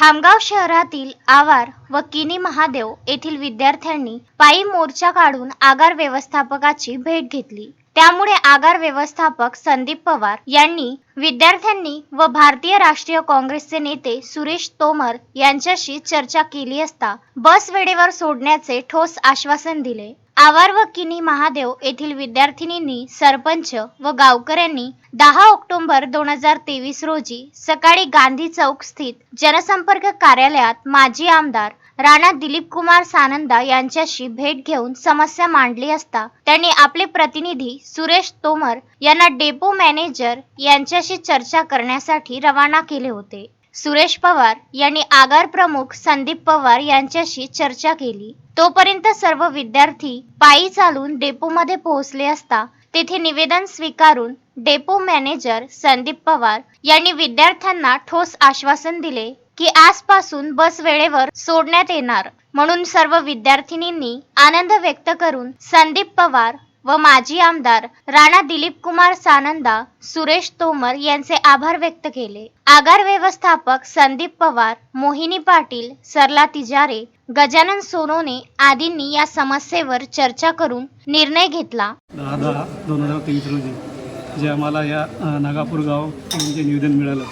खामगाव शहरातील आवार व किनी महादेव येथील विद्यार्थ्यांनी पायी मोर्चा काढून आगार व्यवस्थापकाची भेट घेतली. त्यामुळे आगार व्यवस्थापक संदीप पवार यांनी विद्यार्थ्यांनी व भारतीय राष्ट्रीय काँग्रेसचे नेते सुरेश तोमर यांच्याशी चर्चा केली असता बस वेळेवर सोडण्याचे ठोस आश्वासन दिले. आवार व किनी महादेव येथील विद्यार्थिनींनी सरपंच व गावकऱ्यांनी दहा ऑक्टोबर दोन हजार तेवीस रोजी सकाळी गांधी चौक स्थित जनसंपर्क कार्यालयात माजी आमदार राणा दिलीप कुमार सानंदा यांच्याशी भेट घेऊन समस्या मांडली असता त्यांनी आपले प्रतिनिधी सुरेश तोमर यांना डेपो मॅनेजर यांच्याशी चर्चा करण्यासाठी रवाना केले होते. सुरेश पवार यांनी आगार प्रमुख संदीप पवार यांच्याशी चर्चा केली. तोपर्यंत सर्व विद्यार्थी पायी चालून डेपोमध्ये पोहोचले असता तेथे निवेदन स्वीकारून डेपो मॅनेजर संदीप पवार यांनी विद्यार्थ्यांना ठोस आश्वासन दिले की आजपासून बस वेळेवर सोडण्यात येणार. म्हणून सर्व विद्यार्थिनींनी आनंद व्यक्त करून संदीप पवार व माजी आमदार राणा दिलीप कुमार सानंदा सुरेश तोमर यांचे आभार व्यक्त केले. आगार व्यवस्थापक संदीप पवार मोहिनी पाटील सरला तिजारे गजानन सोनोने आदींनी या समस्येवर चर्चा करून निर्णय घेतला. दहा दहा दोन हजार तेवीस रोजी जे आम्हाला या नागापूर गाव जे निवेदन मिळालं.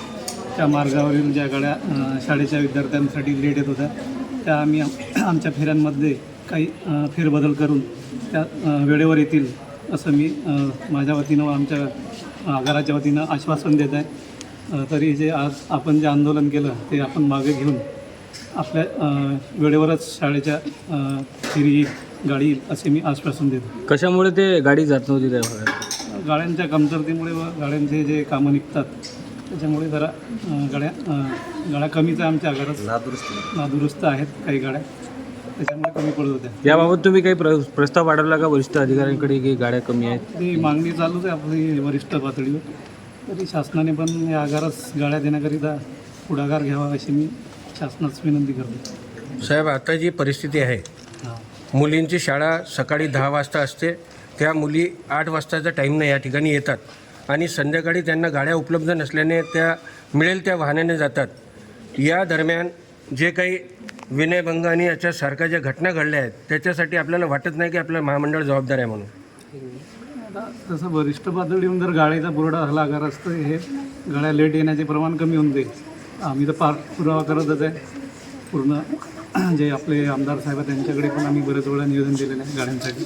त्या मार्गावरील ज्या गाड्या शाळेच्या विद्यार्थ्यांसाठी लेट येत होत्या त्या आम्ही आमच्या फेऱ्यांमध्ये काही फेरबदल करून त्या वेळेवर येतील असं मी माझ्या वतीनं व आमच्या आगाराच्या वतीनं आश्वासन देत आहे. तरी जे आज आपण जे आंदोलन केलं ते आपण मागे घेऊन आपल्या वेळेवरच शाळेच्या फेरी येईल, गाडी येईल असे मी आश्वासन देतो. कशामुळे ते गाडी जात नव्हती त्या भागात गाड्यांच्या कमतरतेमुळे व गाड्यांचे जे कामं निघतात त्याच्यामुळे जरा गाड्या गाड्या कमीच आहे आमच्या घरात नादुरुस्त आहेत काही गाड्या. त्याच्यामुळे कमी पडत होत्या याबाबत तुम्ही काही प्र प्रस्ताव पाठवला का? वरिष्ठ अधिकाऱ्यांकडे की गाड्या कमी आहेत? मागणी चालूच आहे आपली वरिष्ठ पातळीवर. तरी शासनाने पण या आगारास गाड्या देण्याकरिता पुढाकार घ्यावा अशी मी शासनास विनंती करतो. साहेब आता जी परिस्थिती आहे हां. मुलींची शाळा सकाळी दहा वाजता असते त्या मुली आठ वाजताच्या टाईमनं या ठिकाणी येतात आणि संध्याकाळी त्यांना गाड्या उपलब्ध नसल्याने त्या मिळेल त्या वाहनाने जातात. या दरम्यान जे काही विनयभंग आणि याच्यासारख्या ज्या घटना घडल्या आहेत त्याच्यासाठी आपल्याला वाटत नाही की आपलं महामंडळ जबाबदार आहे म्हणून. तसं वरिष्ठ पातळीहून जर गाडीचा पुरवठा झाला आगार असतं हे गाड्या लेट येण्याचे प्रमाण कमी होऊन जाईल. आम्ही तर पाठपुरावा करतच आहे. पूर्ण जे आपले आमदार साहेब आहेत त्यांच्याकडे पण आम्ही बरेच वेळा निवेदन दिलेलं आहे गाड्यांसाठी.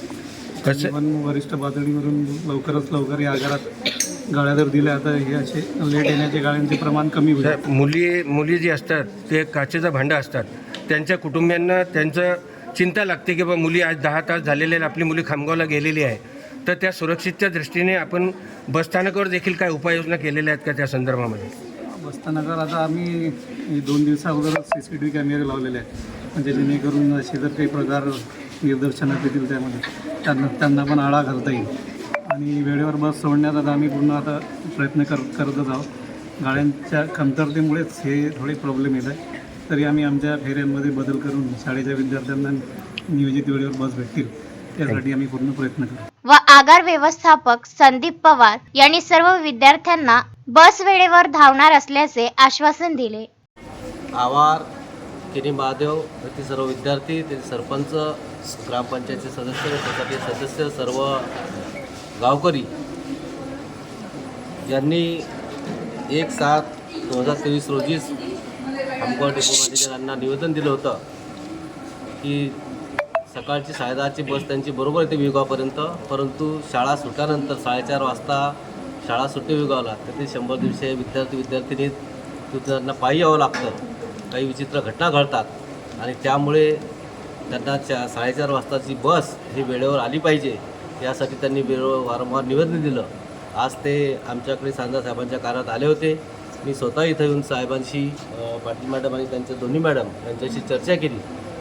कसं? पण वरिष्ठ पातळीवरून लवकरच लवकर या आगारात गाड्या जर दिल्या तर हे असे लेट येण्याचे गाड्यांचे प्रमाण कमी होईल. मुली मुली जी असतात ते काचेचं भांडं असतात. त्यांच्या कुटुंबियांना त्यांचं चिंता लागते की बा मुली आज दहा तास झालेले आहेत आपली मुली खामगावला गेलेली आहे. तर त्या सुरक्षितच्या दृष्टीने आपण बसस्थानकावर देखील काय उपाययोजना केलेल्या आहेत का त्या संदर्भामध्ये? बसस्थानकावर आता आम्ही दोन दिवसाअगोदरच सी सी टी व्ही कॅमेरे लावलेले आहेत. म्हणजे जेणेकरून असे जर काही प्रकार निदर्शनात येतील त्यामध्ये त्यांना त्यांना पण आळा घालता येईल. आणि वेळेवर बस सोडण्यात आता आम्ही पूर्ण आता प्रयत्न कर करतच आहोत. गाड्यांच्या कमतरतेमुळेच हे थोडे प्रॉब्लेम येत आहे तरी आम्ही आमच्या फेऱ्यांमध्ये बदल करून शाळेच्या विद्यार्थ्यांना नियोजित वेळेवर बस भेटतील. त्यासाठी आम्ही पूर्ण प्रयत्न करू व आगार व्यवस्थापक संदीप पवार यांनी सर्व विद्यार्थ्यांना बस वेळेवर धावणार असल्याचे आश्वासन दिले. आवार किनी महादेव येथील सर्व विद्यार्थी ते सरपंच ग्रामपंचायतचे सदस्य त्यासाठी सदस्य सर्व गावकरी यांनी एक सात दोन हजार तेवीस रोजीच खामगाव डेपो निवेदन दिलं होतं की सकाळची साडेदहाची बस त्यांची बरोबर येते विगावापर्यंत परंतु शाळा सुटल्यानंतर साडेचार वाजता शाळा सुटते विगावला तर ते शंभर दिवशी विद्यार्थी विद्यार्थिनी त्यांना पायी यावं लागतं. काही विचित्र घटना घडतात आणि त्यामुळे त्यांना चा साडेचार वाजताची बस ही वेळेवर आली पाहिजे यासाठी त्यांनी वेळेवर वारंवार निवेदन दिलं. आज ते आमच्याकडे सांजा साहेबांच्या कार्यात आले होते. मी स्वतः इथं येऊन साहेबांशी पाटील मॅडम आणि त्यांच्या दोन्ही मॅडम यांच्याशी चर्चा केली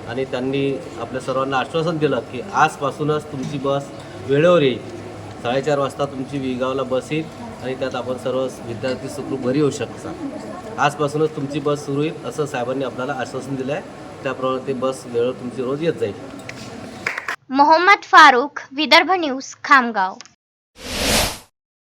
आणि त्यांनी आपल्या सर्वांना आश्वासन दिलं की आजपासूनच तुमची बस वेळेवर येईल. साडेचार वाजता तुमची विगावला बस येईल आणि त्यात आपण सर्व विद्यार्थी सुखरूप घरी येऊ शकता. आजपासूनच तुमची बस सुरू होईल असं साहेबांनी आपल्याला आश्वासन दिलं आहे त्याप्रमाणे ती बस वेळेवर तुमची रोज येत जाईल. मोहम्मद फारूक विदर्भ न्यूज खामगाव.